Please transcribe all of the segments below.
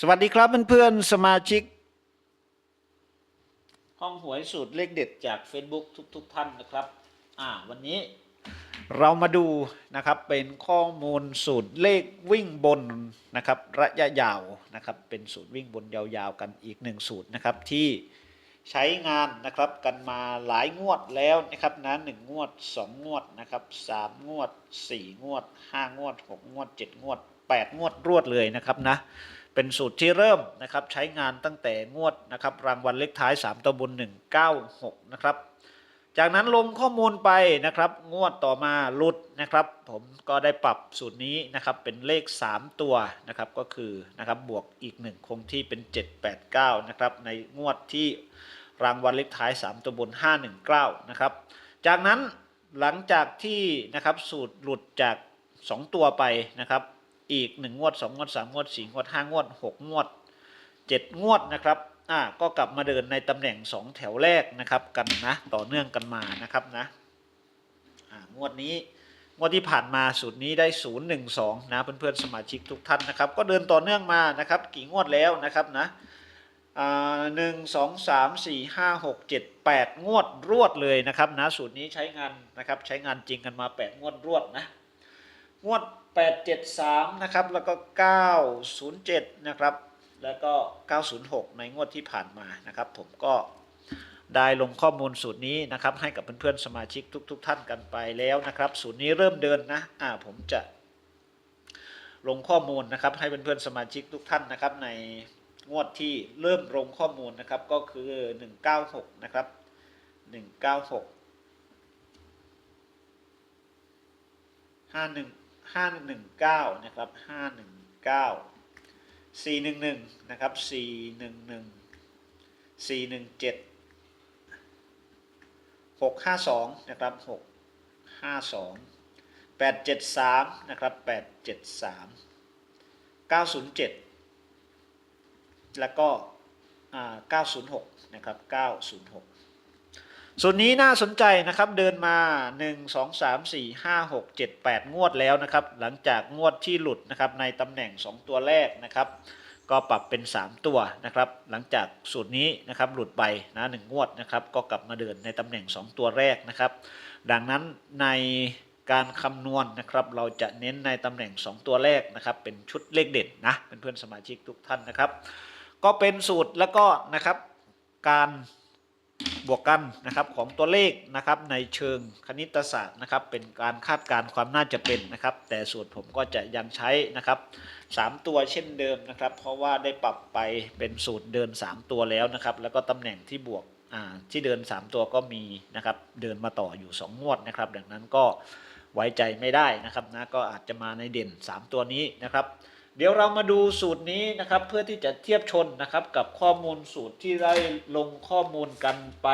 สวัสดีครับเพื่อนๆสมาชิก ห้องหวยสูตรเลขเด็ดจาก Facebook ทุกๆทท่านนะครับ อ่า วันนี้เรามาดูนะครับเป็นข้อมูลสูตรเลขวิ่งบนนะครับ ระยะยาวนะครับ เป็นสูตรวิ่งบนยาวๆกันอีกหนึ่งสูตรนะครับที่ใช้งานนะครับกันมาหลายงวดแล้วนะครับนะหนึ่งงวดสองงวดนะครับสามงวดสี่งวดห้างวดหกงวดเจ็ดงวดแปดงวดรวดเลยนะครับนะ เป็นสูตรที่เริ่มนะครับใช้งานตั้งแต่งวดนะครับรางวัลเลขท้าย 3 ตัวบน 196 นะครับ จากนั้นลงข้อมูลไปนะครับ งวดต่อมาหลุดนะครับ ผมก็ได้ปรับสูตรนี้นะครับเป็นเลข 3 ตัวนะครับก็คือนะครับบวกอีก 1 คงที่เป็น 789 นะครับในงวดที่รางวัลเลขท้าย 3 ตัวบน 519 นะครับ จากนั้นหลังจากที่นะครับสูตรหลุดจาก 2 ตัวไปนะครับ อีก1งวด2งวด3งวด4งวด5งวด6งวด7งวดนะครับอ่าก็กลับมาเดินในตำแหน่ง2แถวแรกนะครับกันนะต่อเนื่องกันมานะครับนะอ่างวดนี้งวดที่ผ่านมาสูตรนี้ได้ 0 1 2 นะเพื่อนๆสมาชิกทุกท่านนะครับ ก็เดินต่อเนื่องมานะครับ กี่งวดแล้วนะครับนะอ่าหนึ่งสองสามสี่ห้าหกเจ็ดแปดงวดรวดเลยนะครับนะสูตรนี้ใช้งานนะครับใช้งานจริงกันมา 8 งวดรวดนะ งวด 873 นะครับ แล้วก็ 907 นะครับ แล้วก็ 906 ในงวดที่ผ่านมานะครับ ผมก็ได้ลงข้อมูลสูตรนี้นะครับ ให้กับเพื่อนๆสมาชิกทุกๆท่านกันไปแล้วนะครับ สูตรนี้เริ่มเดินนะอ่าผมจะลงข้อมูลนะครับ ให้เพื่อนๆสมาชิกทุกท่านนะครับ ในงวดที่เริ่มลงข้อมูลนะครับ ก็คือ 196 นะครับ 196ห้าหนึ่งห้าหนึ่งเก้านะครับห้าหนึ่งเก้าสี่หนึ่งหนึ่งนะครับสี่หนึ่งหนึ่งสี่หนึ่งเจ็ดหกห้าสองนะครับหกห้าสองแปดเจ็ดสามนะครับแปดเจ็ดสามเก้าศูนย์เจ็ดแล้วก็อ่าเก้าศูนย์หกนะครับเก้าศูนย์หก ส่วนนี้น่าสนใจนะครับเดินมา 1 2 3 4 5 6 7 8 งวดแล้วนะครับ หลังจากงวดที่หลุดนะครับในตำแหน่ง 2 ตัวแรกนะครับ ก็ปรับเป็น 3 ตัวนะครับ หลังจากสูตรนี้นะครับหลุดไปนะหนึ่งงวดนะครับ ก็กลับมาเดินในตำแหน่ง 2 ตัวแรกนะครับ ดังนั้นในการคำนวณนะครับ เราจะเน้นในตำแหน่ง 2 ตัวแรกนะครับ เป็นชุดเลขเด่นนะเพื่อนๆสมาชิกทุกท่านนะครับ ก็เป็นสูตรแล้วก็นะครับการ บวกกันนะครับของตัวเลขนะครับในเชิงคณิตศาสตร์นะครับเป็นการคาดการณ์ความน่าจะเป็นนะครับ แต่สูตรผมก็จะยังใช้นะครับ 3 ตัวเช่นเดิมนะครับ เพราะว่าได้ปรับไปเป็นสูตรเดิน 3 ตัวแล้วนะครับ แล้วก็ตำแหน่งที่บวกที่เดิน 3 ตัวก็มีนะครับเดินมาต่ออยู่ 2 งวดนะครับ ดังนั้นก็ไว้ใจไม่ได้นะครับนะก็อาจจะมาในเด่น 3 ตัวนี้นะครับ เดี๋ยวเรามาดูสูตรนี้นะครับ เพื่อที่จะเทียบชนนะครับกับข้อมูลสูตรที่ได้ลงข้อมูลกันไป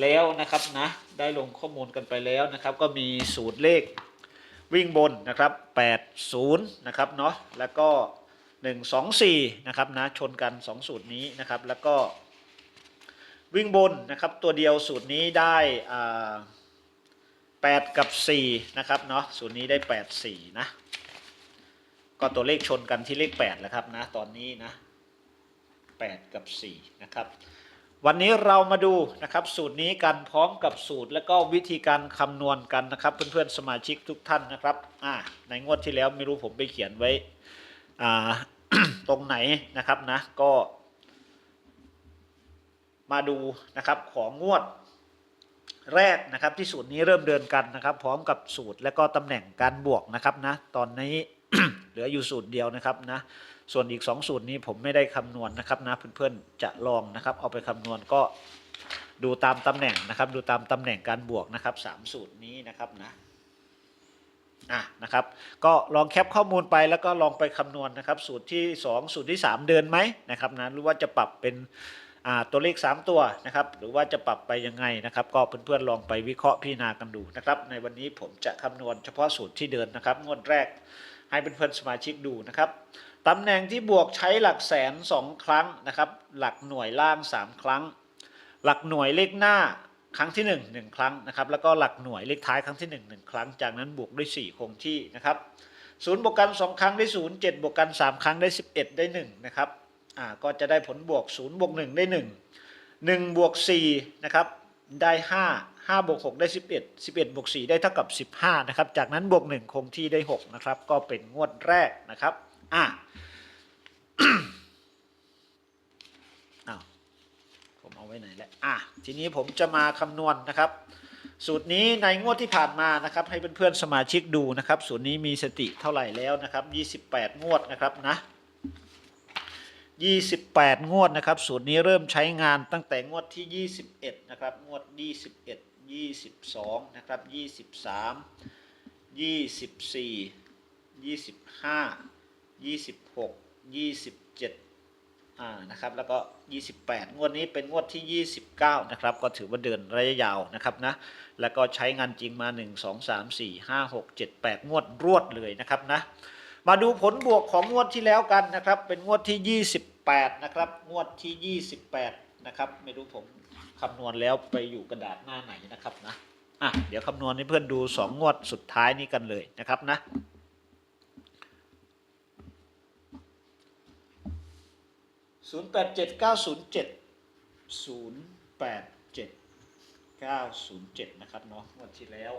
แล้วนะครับนะได้ลงข้อมูลกันไปแล้วนะครับ ก็มีสูตรเลขวิ่งบนนะครับ 80 นะครับเนาะแล้วก็ 124 นะครับนะชนกัน 2 สูตรนี้นะครับ แล้วก็วิ่งบนนะครับตัวเดียวสูตรนี้ได้อ่า8กับ4นะครับเนาะสูตรนี้ได้ 8 4 นะ ก็ตัวเลขชนกันที่เลข8แล้วครับนะตอนนี้นะ8 กับ 4 นะครับ วันนี้เรามาดูนะครับสูตรนี้กันพร้อมกับสูตร และก็วิธีการคำนวณกันนะครับ เพื่อนๆสมาชิกทุกท่านนะครับอ่าในงวดที่แล้วไม่รู้ผมไปเขียนไว้อ่าตรงไหนนะครับนะก็มาดูนะครับของงวดแรกนะครับที่สูตรนี้เริ่มเดินกันนะครับ พร้อมกับสูตรและก็ตำแหน่งการบวกนะครับนะตอนนี้ เหลืออยู่สูตรเดียวนะครับนะส่วนอีก 2 สูตรนี้ผมไม่ได้คำนวณนะครับนะเพื่อนๆจะลองนะครับเอาไปคำนวณก็ดูตามตำแหน่งนะครับ ดูตามตำแหน่งการบวกนะครับสามสูตรนี้นะครับนะอะนะครับก็ลองแคปข้อมูลไปแล้วก็ลองไปคำนวณนะครับ สูตรที่ 2 สูตรที่ 3 เดินไหมนะครับนะหรือว่าจะปรับเป็นตัวเลข 3 ตัวนะครับหรือว่าจะปรับไปยังไงนะครับ ก็เพื่อนๆลองไปวิเคราะห์พิจารณากันดูนะครับ ในวันนี้ผมจะคำนวณเฉพาะสูตรที่เดินนะครับงวดแรก ให้เพื่อนๆสมาชิกดูนะครับตำแหน่งที่บวกใช้หลักแสนสองครั้งนะครับ หลักหน่วยล่าง 3 ครั้ง หลักหน่วยเลขหน้าครั้งที่1งครั้งนะครับ แล้วก็หลักหน่วยเลขท้ายครั้งที่1งครั้ง จากนั้นบวกด้วย 4 คงที่นะครับศูนย์บวกกันสองครั้งได้ศูนย์เจ็ดบวกกันสามครั้งได้สิบเอ็ดได้หนึ่งนะครับอ่าก็จะได้ผลบวกศูนย์บวกหนึ่งได้หนึ่งหนึ่งบวกสี่นะครับ ได้ห้าห้าบวกหกได้สิบเอ็ดสิบเอ็ดบวกสี่ได้เท่ากับสิบห้านะครับจากนั้นบวกหนึ่งคงที่ได้หกนะครับก็เป็นงวดแรกนะครับอะอ้าผมเอาไว้ไหนแล้วอะทีนี้ผมจะมาคำนวณนะครับ สูตรนี้ในงวดที่ผ่านมานะครับให้เพื่อนๆสมาชิกดูนะครับ สูตรนี้มีสติเท่าไหร่แล้วนะครับ 28 งวดนะครับนะ28 งวดนะครับ สูตรนี้เริ่มใช้งานตั้งแต่งวดที่ 21 นะครับ งวด 21 22 นะครับ 23 24 25 26 27อ่านะครับแล้วก็ 28 งวดนี้เป็นงวดที่ 29 นะครับก็ถือว่าเดินระยะยาวนะครับนะแล้วก็ใช้งานจริงมา 1 2 3 4 5 6 7 8 งวดรวดเลยนะครับนะมาดูผลบวกของงวดที่แล้วกันนะครับเป็นงวดที่ 28 นะครับงวดที่ 28 นะครับไม่รู้ผม คำนวณแล้วไปอยู่กระดาษหน้าไหนนะครับนะอะเดี๋ยวคำนวณให้เพื่อนดู2งวดสุดท้ายนี้กันเลยนะครับนะศูนย์แปดเจ็ดเก้าศูนย์เจ็ดศูนย์แปดเจ็ดเก้าศูนย์เจ็ดนะครับเนาะงวดที่แล้ว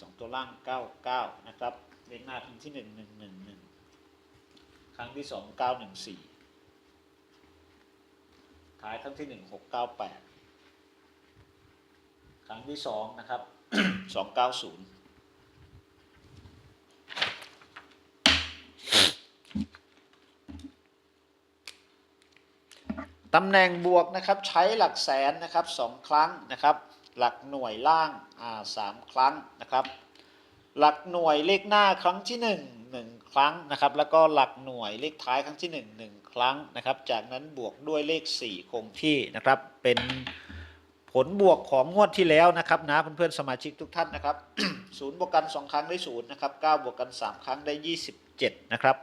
สองตัวล่างเก้าเก้านะครับเลขหน้าครั้งที่หนึ่งหนึ่งหนึ่งหนึ่งครั้งที่สองเก้าหนึ่งสี่ท้ายครั้งที่หนึ่งหกเก้าแปด ครั้งที่สองนะครับสองเก้าศูนย์ตำแหน่งบวกนะครับใช้หลักแสนนะครับสองครั้งนะครับ หลักหน่วยล่างอ่าสามครั้งนะครับ หลักหน่วยเลขหน้าครั้งที่หนึ่งหนึ่งครั้งนะครับ แล้วก็หลักหน่วยเลขท้ายครั้งที่หนึ่งหนึ่งครั้งนะครับ จากนั้นบวกด้วยเลขสี่คงที่นะครับเป็น ผลบวกของงวดที่แล้วนะครับนะเพื่อนๆสมาชิกทุกท่านนะครับศูนย์บวกกันสองครั้งได้ศูนย์นะครับเก้าบวกกันสามครั้งได้ยี่สิบเจ็ดนะครับ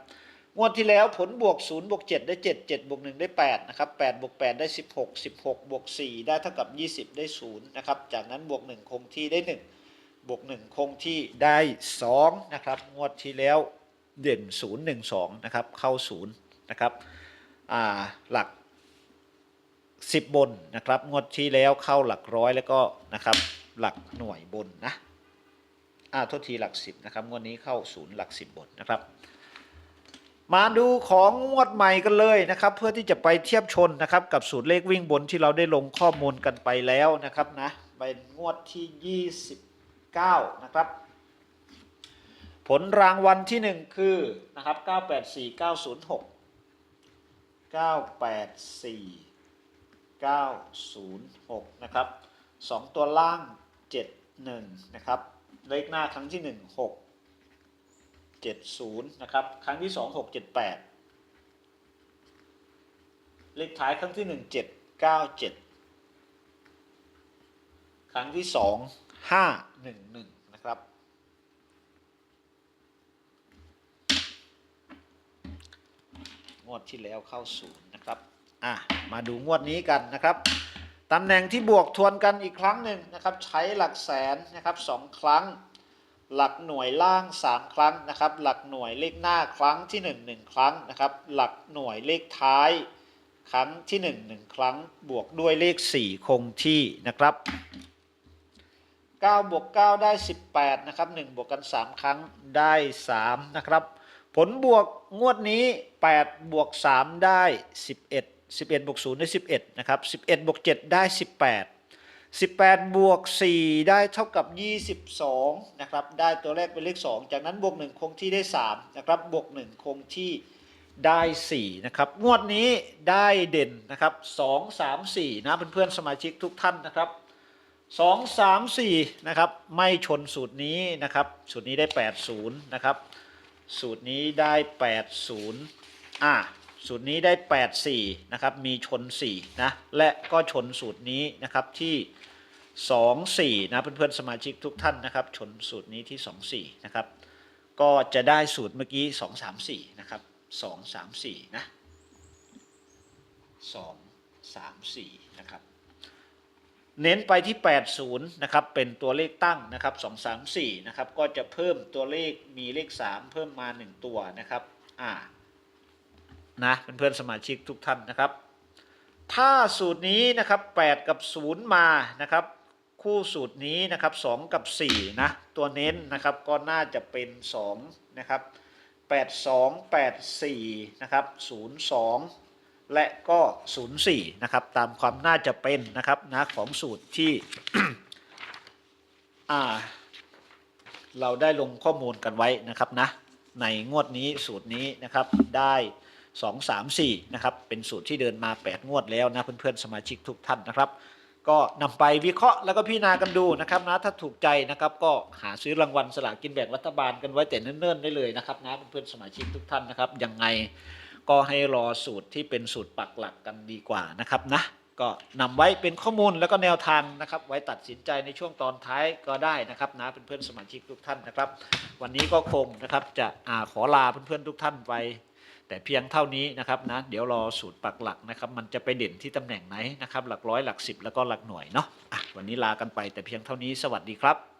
งวดที่แล้วผลบวก0บวก7ได้ 7 7บวก1ได้8นะครับ8บวก8ได้ 16 16บวก4ได้เท่ากับ 20 ได้0นะครับจากนั้นบวก 1 คงที่ได้ 1 บวก 1 คงที่ได้2นะครับงวดที่แล้วเด่น 0 1 2นะครับเข้า0นะครับหลัก 10 บนนะครับ งวดที่แล้วเข้าหลักร้อยแล้วก็นะครับ หลักหน่วยบนนะอ่าทษทีหลัก 10 นะครับ งวดนี้เข้า0หลัก 10 บนนะครับ มาดูของงวดใหม่กันเลยนะครับ เพื่อที่จะไปเทียบชนนะครับ กับสูตรเลขวิ่งบนที่เราได้ลงข้อมูลกันไปแล้วนะครับนะเป็นงวดที่ 29 นะครับผลรางวัลที่ 1 คือนะครับ 984 906 984 906 นะครับ 2 ตัวล่าง 71 นะครับ เลขหน้าครั้งที่ 1 6 70 นะครับ ครั้งที่ 2 6 78 เลขท้ายครั้งที่ 1 7 9 7 ครั้งที่ 2 5 1 1 นะครับงวดที่แล้วเข้าศูนย์นะครับ อะมาดูงวดนี้กันนะครับตำแหน่งที่บวกทวนกันอีกครั้งหนึ่งนะครับ ใช้หลักแสนนะครับสองครั้ง หลักหน่วยล่าง 3 ครั้งนะครับ หลักหน่วยเลขหน้าครั้งที่ 1 1 ครั้งนะครับ หลักหน่วยเลขท้าย ครั้งที่ 1 1 ครั้ง บวกด้วยเลข 4 คงที่นะครับ9บวก9ได้ 18นะครับ1บวกกัน 3 ครั้งได้ 3 นะครับ ผลบวกงวดนี้ 8 บวก 3 ได้ 11 11บวก0ได้ 11 นะครับ 11บวก7ได้ 18 18บวก4ได้เท่ากับ 22 นะครับ ได้ตัวแรกเป็นเลข 2 จากนั้นบวก 1 คงที่ได้ 3 นะครับ บวก 1 คงที่ได้ 4 นะครับ งวดนี้ได้เด่นนะครับ 2 3 4 นะเพื่อนๆสมาชิกทุกท่านนะครับ 2 3 4 นะครับ ไม่ชนสูตรนี้นะครับ สูตรนี้ได้ 80 นะครับ สูตรนี้ได้ 80 อ่า สูตรนี้ได้ 84 นะครับ มีชน 4 นะ และก็ชนสูตรนี้นะครับที่ 24 นะเพื่อนๆสมาชิกทุกท่านนะครับ ชนสูตรนี้ที่ 24 นะครับ ก็จะได้สูตรเมื่อกี้ 2 3 4 นะครับ 2 3 4 นะ 2 3 4 นะครับ เน้นไปที่ 80 นะครับ เป็นตัวเลขตั้งนะครับ 2 3 4 นะครับ ก็จะเพิ่มตัวเลขมีเลข 3 เพิ่มมา 1 ตัวนะครับ อ่า นะเพื่อนๆสมาชิกทุกท่านนะครับ ถ้าสูตรนี้นะครับ 8 กับ 0 มานะครับ คู่สูตรนี้นะครับ 2 กับ 4 นะ ตัวเน้นนะครับก็น่าจะเป็น 2 นะครับ 8 2 8 4 นะครับ 0 2 และก็ 04 นะครับ ตามความน่าจะเป็นนะครับนะของสูตรที่เราได้ลงข้อมูลกันไว้นะครับนะในงวดนี้สูตรนี้นะครับได้ 2 3 4นะครับเป็นสูตรที่เดินมา 8 งวดแล้วนะเพื่อนๆสมาชิกทุกท่านนะครับ ก็นำไปวิเคราะห์แล้วก็พิจารณากันดูนะครับนะถ้าถูกใจนะครับก็หาซื้อรางวัลสลากกินแบ่งรัฐบาลกันไว้แต่เนิ่นๆได้เลยนะครับนะเพื่อนๆสมาชิกทุกท่านนะครับยังไงก็ให้รอสูตรที่เป็นสูตรปักหลักกันดีกว่านะครับนะก็นำไว้เป็นข้อมูลแล้วก็แนวทางนะครับ ไว้ตัดสินใจในช่วงตอนท้ายก็ได้นะครับนะเพื่อนๆสมาชิกทุกท่านนะครับ วันนี้ก็คงนะครับจะอาขอลาเพื่อนๆทุกท่านไป แต่เพียงเท่านี้นะครับนะเดี๋ยวรอสูตรปักหลักนะครับ มันจะไปเด่นที่ตำแหน่งไหนนะครับ หลักร้อยหลักสิบแล้วก็หลักหน่วยเนาะะวันนี้ลากันไปแต่เพียงเท่านี้สวัสดีครับ